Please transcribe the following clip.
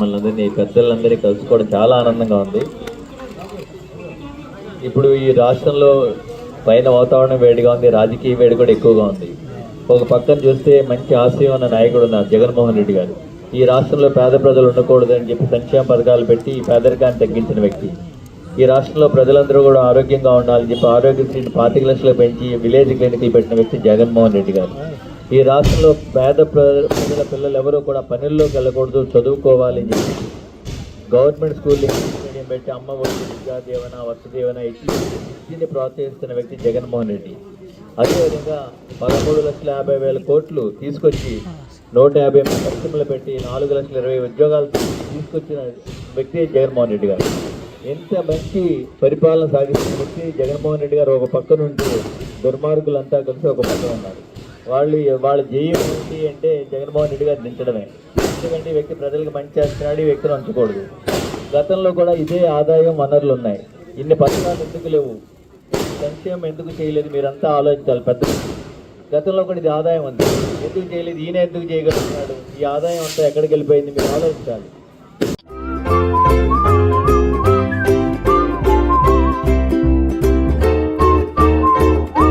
మమ్మల్ని పెద్దలందరినీ కలుసుకోవడం చాలా ఆనందంగా ఉంది. ఇప్పుడు ఈ రాష్ట్రంలో పైన వాతావరణం వేడిగా ఉంది రాజకీయ వేడి కూడా ఎక్కువగా ఉంది. ఒక పక్కన చూస్తే మంచి ఆశయం ఉన్న నాయకుడు ఉన్నారు జగన్మోహన్ రెడ్డి గారు. ఈ రాష్ట్రంలో పేద ప్రజలు ఉండకూడదని చెప్పి సంక్షేమ పథకాలు పెట్టి ఈ పేదరికాన్ని తగ్గించిన వ్యక్తి. ఈ రాష్ట్రంలో ప్రజలందరూ కూడా ఆరోగ్యంగా ఉండాలని చెప్పి ఆరోగ్యశ్రీని పాతిక లక్షలు పెంచి విలేజ్ క్లినిక్లు పెట్టిన వ్యక్తి జగన్మోహన్ రెడ్డి గారు. ఈ రాష్ట్రంలో పేద ప్ర- ప్రజల పిల్లలు ఎవరూ కూడా పనుల్లోకి వెళ్ళకూడదు చదువుకోవాలి అని చెప్పి గవర్నమెంట్ స్కూల్ ఇంగ్లీష్ మీడియం పెట్టి అమ్మ ఒడి విద్యా వసదేవన ఇచ్చి విద్యని ప్రోత్సహిస్తున్న వ్యక్తి జగన్మోహన్ రెడ్డి. అదేవిధంగా పదమూడు లక్షల యాభై వేల కోట్లు తీసుకొచ్చి నూట యాభై ఎనిమిది పరిశ్రమలు పెట్టి నాలుగు లక్షల ఇరవై ఉద్యోగాలు తీసుకొచ్చిన వ్యక్తి జగన్మోహన్ రెడ్డి గారు. ఎంత మంచి పరిపాలన సాగిస్తున్న వ్యక్తి జగన్మోహన్ రెడ్డి గారు ఒక పక్క నుండి దుర్మార్గులంతా కలిసి ఒక పక్క ఉన్నారు. వాళ్ళు వాళ్ళ జయం ఏంటి అంటే జగన్మోహన్ రెడ్డి గారు దించడమే. ఎందుకంటే వ్యక్తి ప్రజలకు మంచి చేస్తున్నాడు ఈ వ్యక్తిని ఉంచకూడదు. గతంలో కూడా ఇదే ఆదాయం వనరులు ఉన్నాయి. ఇన్ని పథకాలు ఎందుకు లేవు? సంక్షేమం ఎందుకు చేయలేదు? మీరంతా ఆలోచించాలి. పెద్ద గతంలో కూడా ఇది ఆదాయం ఉంది. ఎందుకు చేయలేదు? ఈయన ఎందుకు చేయగలుగుతున్నాడు? ఈ ఆదాయం అంతా ఎక్కడికి వెళ్ళిపోయింది? మీరు ఆలోచించాలి.